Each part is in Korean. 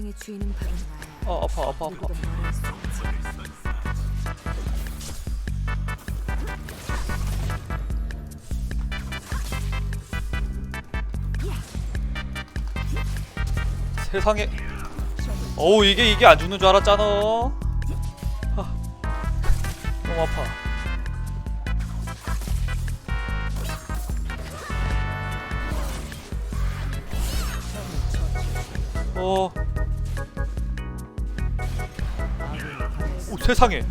인생의 주인은 바로 나야. 아 아파 아파 아파 누구도 말할 수 없지. 세상에 어우 이게 이게 안 죽는 줄 알았잖아 아, 너무 아파 어. 세상에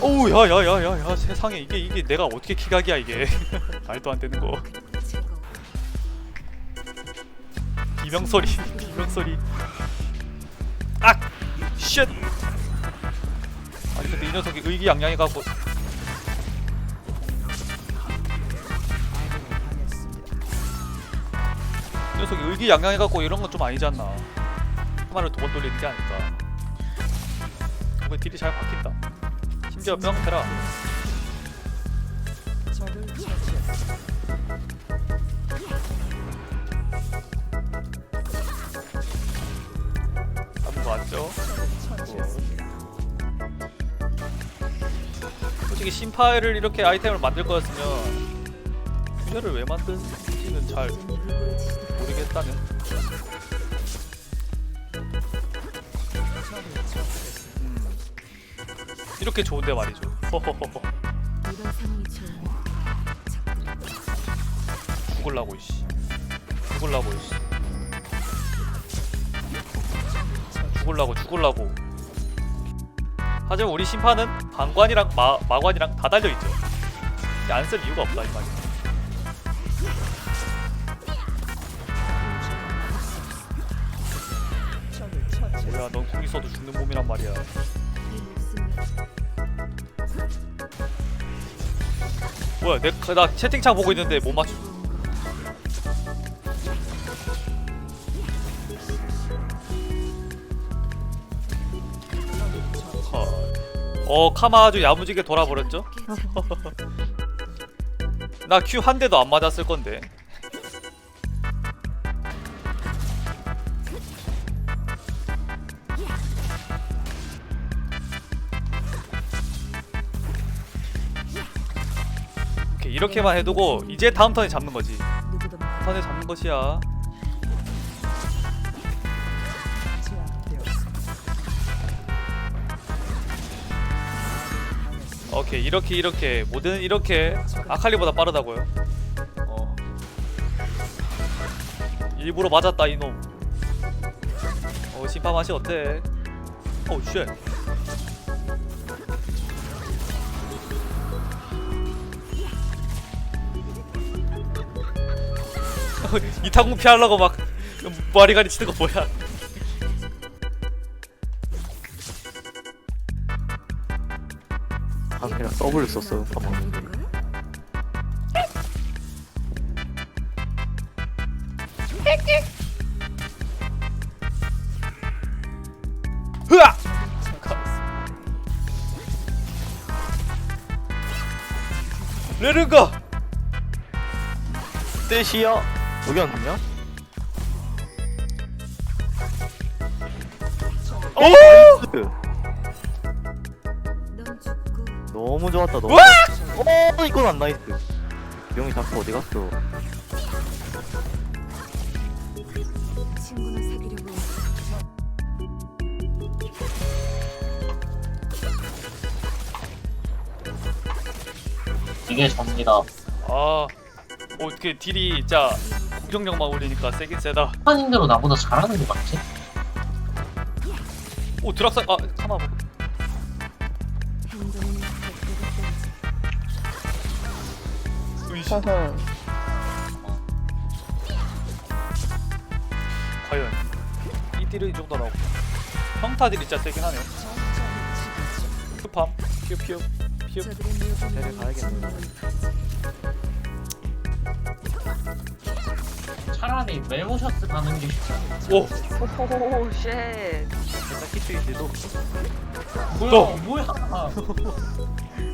오우 야야야야야 세상에 이게 이게 내가 어떻게 기각이야 이게 말도 안 되는 거 즐거워. 비명 소리 비명 소리 아! 쉣! 아니 근데 이 녀석이 의기양양해갖고 녀석이 의기양양해갖고 이런 건 좀 아니지 않나 하마를 두 번 돌리는 게 아닐까. 뭔가 딜이 잘 박힌다. 심지어 명태라. 거 맞죠? 솔직히 심파를 이렇게 아이템을 만들 거였으면 균열을 왜 만드는지는 잘 모르겠다는 음. 이렇게 좋은데 말이죠. 허허허허. 죽을라고 이씨. 죽을라고 이씨. 죽을라고 죽을라고. 하지만 우리 심판은 방관이랑 마, 마관이랑 다 달려있죠. 안 쓸 이유가 없다 이 말이야 야 넌궁 있어도 죽는 몸이란 말이야 뭐야 내, 나 채팅창 보고 있는데 못 헐. 어 카마 아주 야무지게 돌아버렸죠? 나큐한 대도 안 맞았을 건데 이 이렇게만 해두고 이제 다음 턴에 잡는 거지. 턴에 잡는 것이야. 오케이 이렇게 이렇게. 뭐든 이렇게. 아칼리보다 빠르다고요? 어. 일부러 맞았다 이놈. 어 심파 맛이 어때? 어우 쉣 이타공 피하려고 막 머리가리 치는 거 뭐야? 아 그냥 더블 썼어요 가만? 흐아! 레르가 떼시야 여기 왔냐? 오! 그, 너무 좋았다 너무 우와! 어 이건 안 나이스. 명이 자꾸 어디 갔어? 이게 접니다. 아. 어떻게 딜이 진짜 공격력만 올리니까 세긴 세다. 판인대로 나보다 잘하는 것 같지? 오 드락사 아 가만 봐 행동은 백도가 땡지. 으이씨 과연. 이 딜은 이 정도 나오고. 평타 딜이 진짜 세긴 하네 큐팜 퓨퓨 퓨 저들의 모든 쟤네 가야겠네. 차라리 메모셔츠 가는 게? 오! 오호호호 쉣 살짝 키트인데도 뭐야 또. 뭐야